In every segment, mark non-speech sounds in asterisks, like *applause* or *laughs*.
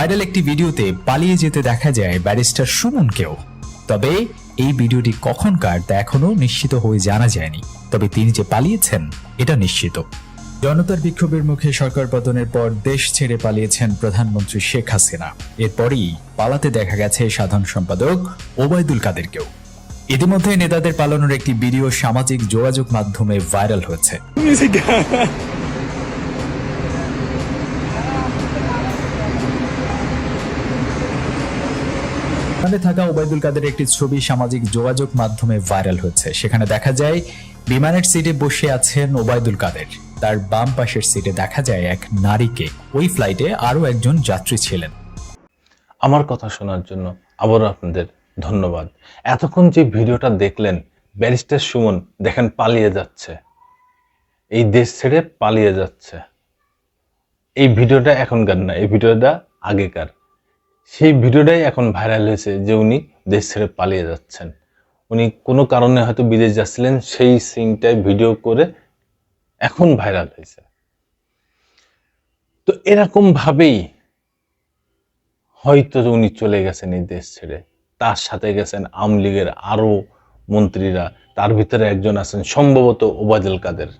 Viral একটি ভিডিওতে পালিয়ে যেতে দেখা যায় ব্যারিস্টার সুমনকেও। তবে এই ভিডিওটি কখনকার তা এখনও নিশ্চিত হয়ে জানা যায়নি। তবে তিনি যে পালিয়েছেন, এটা নিশ্চিত। জনতার বিক্ষোভের মুখে সরকার পতনের পর দেশ ছেড়ে পালিয়েছেন প্রধানমন্ত্রী শেখ হাসিনা। এরপরই পালাতে দেখা গেছে সাধারণ সম্পাদক ওবায়দুল কাদেরকেও। ইতিমধ্যে নেতাদের পালানোর একটি ভিডিও সামাজিক যোগাযোগ মাধ্যমে ভাইরাল হয়েছে। *laughs* সেখানে থাকা ওবায়দুল কাদের একটি ছবি সামাজিক যোগাযোগ মাধ্যমে ভাইরাল হয়েছে। সেখানে দেখা যায়, বিমানের সিটে বসে আছেন ওবায়দুল কাদের। তার বাম পাশের সিটে দেখা যায় এক নারীকে। ওই ফ্লাইটে আরও একজন যাত্রী ছিলেন। আমার কথা শোনার জন্য আবারও আপনাদের ধন্যবাদ। এতক্ষণ যে ভিডিওটা দেখলেন, ব্যারিস্টার সুমন দেখেন পালিয়ে যাচ্ছে। এই দেশ ছেড়ে পালিয়ে যাচ্ছে। এই ভিডিওটা এখনকার না, এই ভিডিওটা আগেকার। সেই ভিডিওটাই এখন ভাইরাল হয়েছে যে উনি দেশ ছেড়ে পালিয়ে যাচ্ছেন। উনি কোনো কারণে হয়তো বিদেশ যাচ্ছিলেন, সেই সিনটাই ভিডিও করে এখন ভাইরাল হয়েছে। তো এরকম ভাবেই হয়তো উনি চলে গেছেন এই দেশ ছেড়ে। তার সাথে গেছেন আওয়ামী লীগের আরও মন্ত্রীরা। তার ভিতরে একজন আছেন সম্ভবত ওবায়দুল কাদের।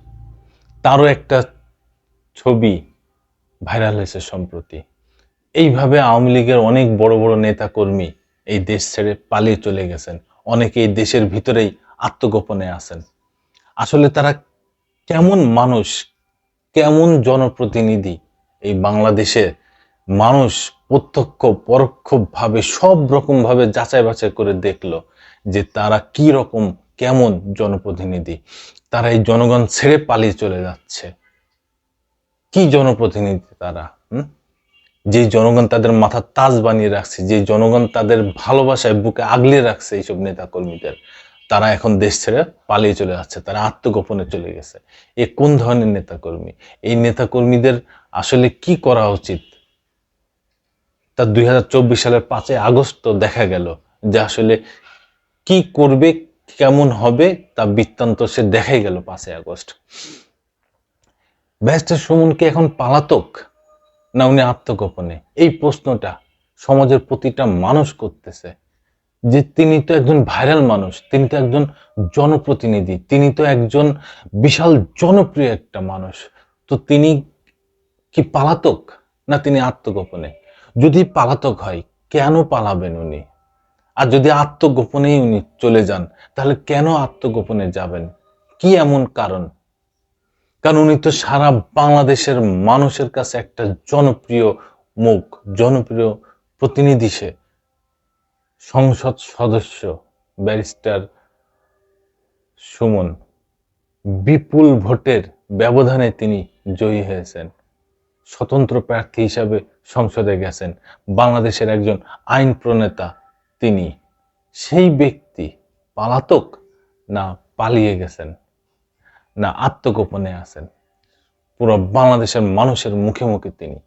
তারও একটা ছবি ভাইরাল হয়েছে সম্প্রতি। এইভাবে আওয়ামী লীগের অনেক বড় বড় নেতা কর্মী এই দেশ ছেড়ে পালিয়ে চলে গেছেন। অনেকে এই দেশের ভিতরেই আত্মগোপনে আছেন। আসলে তারা কেমন মানুষ, কেমন জনপ্রতিনিধি এই বাংলাদেশে মানুষ প্রত্যক্ষ, পরোক্ষভাবে, সব রকম ভাবে যাচাই বাছাই করে দেখল যে তারা কি রকম, কেমন জনপ্রতিনিধি। তারা এই জনগণ ছেড়ে পালিয়ে চলে যাচ্ছে। কি জনপ্রতিনিধি তারা? যে জনগণ তাদের মাথা তাজ বানিয়ে রাখছে, যে জনগণ তাদের ভালোবাসায় বুকে আগলে রাখছে এইসব নেতা কর্মীদের তারা এখন দেশ ছেড়ে পালিয়ে চলে যাচ্ছে, তারা আত্মগোপনে চলে গেছে। এ কোন ধরনের নেতাকর্মী? এই নেতাকর্মীদের আসলে কি করা উচিত? তা দুই হাজার চব্বিশ সালের পাঁচই আগস্ট তো দেখা গেল যে আসলে কি করবে, কেমন হবে, তা বৃত্তান্ত সে দেখাই গেল পাঁচই আগস্ট। ব্যারিস্টার সুমন কি এখন পালাতক না উনি আত্মগোপনে? এই প্রশ্নটা সমাজের প্রতিটা মানুষ করতেছে। যে তিনি তো একজন ভাইরাল মানুষ, তিনি তো একজন জনপ্রতিনিধি, তিনি তো একজন বিশাল জনপ্রিয় একটা মানুষ, তো তিনি কি পালাতক না তিনি আত্মগোপনে? যদি পালাতক হয়, কেন পালাবেন উনি? আর যদি আত্মগোপনেই উনি চলে যান, তাহলে কেন আত্মগোপনে যাবেন? কি এমন কারণ? কারণ উনি তো সারা বাংলাদেশের মানুষের কাছে একটা জনপ্রিয় মুখ, জনপ্রিয় প্রতিনিধি সে। সংসদ সদস্য, ব্যারিস্টার সুমন। বিপুল ভোটের ব্যবধানে তিনি জয়ী হয়েছেন। স্বতন্ত্র প্রার্থী হিসাবে সংসদে গেছেন। বাংলাদেশের একজন আইন প্রণেতা তিনি। সেই ব্যক্তি পালাতক না পালিয়ে গেছেন? না আত্মগোপনে আছেন। পুরো বাংলাদেশের মানুষের মুখে মুখে তিনি।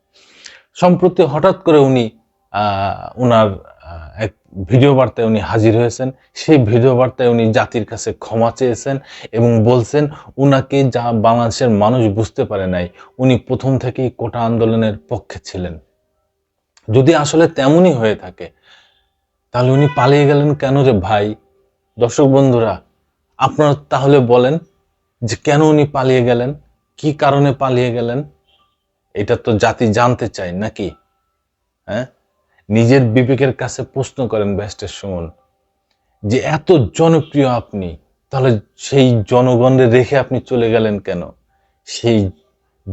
সম্প্রতি হঠাৎ করে উনি আহ, এক ভিডিও বার্তায় উনি হাজির হয়েছেন। সেই ভিডিও বার্তায় উনি জাতির কাছে ক্ষমা চেয়েছেন এবং বলছেন উনাকে যা বাংলাদেশের মানুষ বুঝতে পারে নাই উনি প্রথম থেকেই কোটা আন্দোলনের পক্ষে ছিলেন। যদি আসলে তেমনই হয়ে থাকে তাহলে উনি পালিয়ে গেলেন কেন রে ভাই? দর্শক বন্ধুরা আপনারা তাহলে বলেন যে কেন উনি পালিয়ে গেলেন? কি কারণে পালিয়ে গেলেন? এটা তো জাতি জানতে চায় নাকি? হ্যাঁ? নিজের বিবেকের কাছে প্রশ্ন করেন ব্যাস্টের সুমন, যে এত জনপ্রিয় আপনি, তাহলে সেই জনগণের রেখে আপনি চলে গেলেন কেন? সেই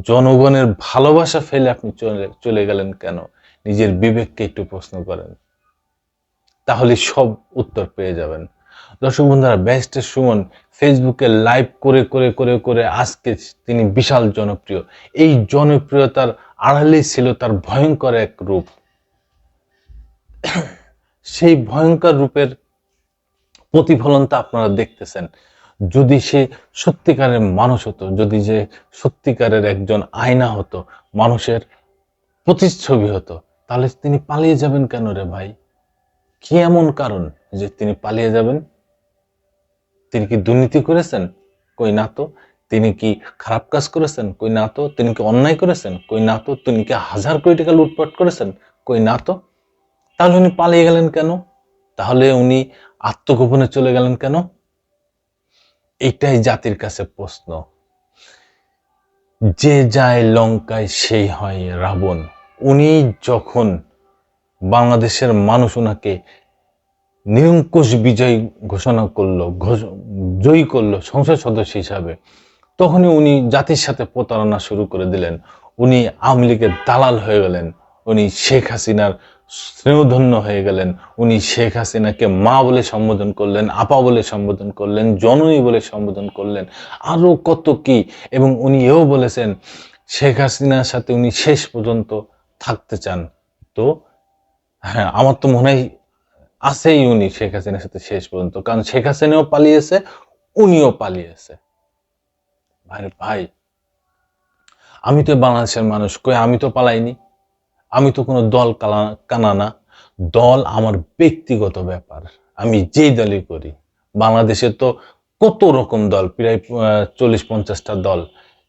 জনগণের ভালোবাসা ফেলে আপনি চলে চলে গেলেন কেন? নিজের বিবেককে একটু প্রশ্ন করেন। তাহলে সব উত্তর পেয়ে যাবেন। দর্শক বন্ধুরা ব্যারিস্টার সুমন ফেসবুকে লাইভ করে করে করে করে আজকে তিনি বিশাল জনপ্রিয়। এই জনপ্রিয়তার আড়ালেই ছিল তার ভয়ঙ্কর এক রূপ। সেই ভয়ঙ্কর রূপের প্রতিফলনটা আপনারা দেখতেছেন। যদি সে সত্যিকারের মানুষ হতো, যদি যে সত্যিকারের একজন আয়না হতো, মানুষের প্রতিচ্ছবি হতো, তাহলে তিনি পালিয়ে যাবেন কেন রে ভাই? কি এমন কারণ যে তিনি পালিয়ে যাবেন? তিনি কি দুর্নীতি করেছেন? কই না তো? তিনি কি খারাপ কাজ করেছেন? কই না তো? তিনি কি অন্যায় করেছেন? কই না তো? তিনি কি হাজার কোটি টাকা লুটপাট করেছেন? কই না তো? তাহলে উনি পালিয়ে গেলেন কেন? তাহলে উনি আত্মগোপনে চলে গেলেন কেন? এটাই জাতির কাছে প্রশ্ন। যে যায় লঙ্কায়, সেই হয় রাবণ। উনি যখন বাংলাদেশের মানুষ ওনাকে নিরঙ্কুশ বিজয় ঘোষণা করল জয়ী করল সংসদ সদস্য হিসাবে। তখনই উনি জাতির সাথে প্রতারণা শুরু করে দিলেন। উনি আওয়ামী লীগের দালাল হয়ে গেলেন। উনি শেখ হাসিনার স্নেহধন্য হয়ে গেলেন। উনি শেখ হাসিনাকে মা বলে সম্বোধন করলেন, আপা বলে সম্বোধন করলেন, জননী বলে সম্বোধন করলেন। আরও কত কি? এবং উনি এও বলেছেন, শেখ হাসিনার সাথে উনি শেষ পর্যন্ত থাকতে চান। তো হ্যাঁ আমার তো মনে হয় আছেই উনি শেখ হাসিনার সাথে শেষ পর্যন্ত। কারণ শেখ হাসিনাও পালিয়েছে, উনিও পালিয়েছে। ভাই ভাই, আমি তো বাংলাদেশের মানুষ, কই আমি তো পালাইনি। আমি তো কোনো দল কানা না। দল আমার ব্যক্তিগত ব্যাপার। আমি যেই দলই করি, বাংলাদেশে তো কত রকম দল, প্রায় চল্লিশ, পঞ্চাশটা দল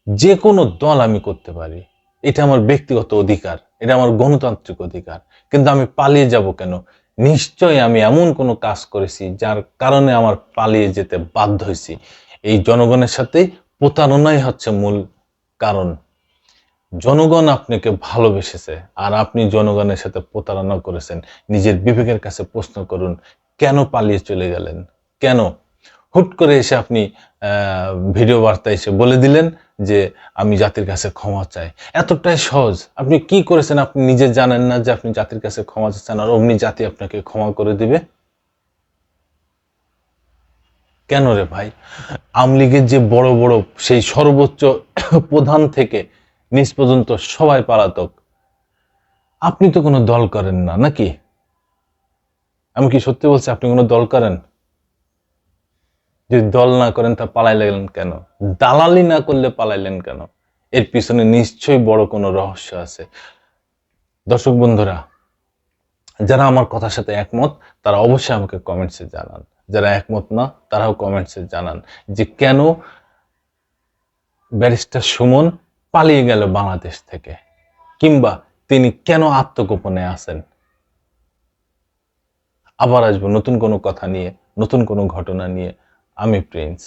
যে কোনো দল আমি করতে পারি। এটা আমার ব্যক্তিগত অধিকার, এটা আমার গণতান্ত্রিক অধিকার। কিন্তু আমি পালিয়ে যাব কেন? নিশ্চয়ই আমি এমন কোনো কাজ করেছি যার কারণে আমার পালিয়ে যেতে বাধ্য হয়েছি। এই জনগণের সাথে প্রতারণাই হচ্ছে মূল কারণ। জনগণ আপনাকে ভালোবেসেছে আর আপনি জনগণের সাথে প্রতারণা করেছেন। নিজের বিবেকের কাছে প্রশ্ন করুন, কেন পালিয়ে চলে গেলেন? কেন? হুট করে এসে আপনি ভিডিও বার্তা এসে বলে দিলেন যে আমি জাতির কাছে ক্ষমা চাই। এতটাই সহজ। আপনি কি করেছেন আপনি নিজে জানেন না যে আপনি জাতির কাছে ক্ষমা চাচ্ছেন আর অমনি জাতি আপনাকে ক্ষমা করে দিবে? কেন রে ভাই? আওয়ামী লীগের যে বড় বড় সেই সর্বোচ্চ প্রধান থেকে নিচ পর্যন্ত সবাই পালাতক। আপনি তো কোনো দল করেন না, নাকি? আমি কি সত্যি বলছি আপনি কোনো দল করেন? যদি দল না করেন তা পালাইলেন কেন? দালালি না করলে পালাইলেন কেন? এর পিছনে নিশ্চয়ই বড় কোনো রহস্য আছে। দর্শক বন্ধুরা, যারা আমার কথার সাথে একমত, তারা অবশ্যই আমাকে কমেন্টসে জানান। যারা একমত না, তারাও কমেন্টসে জানান যে কেন ব্যারিস্টার সুমন পালিয়ে গেল বাংলাদেশ থেকে, কিংবা তিনি কেন আত্মগোপনে আছেন? আবার আসব নতুন কোনো কথা নিয়ে, নতুন কোনো ঘটনা নিয়ে। আমি প্রিন্স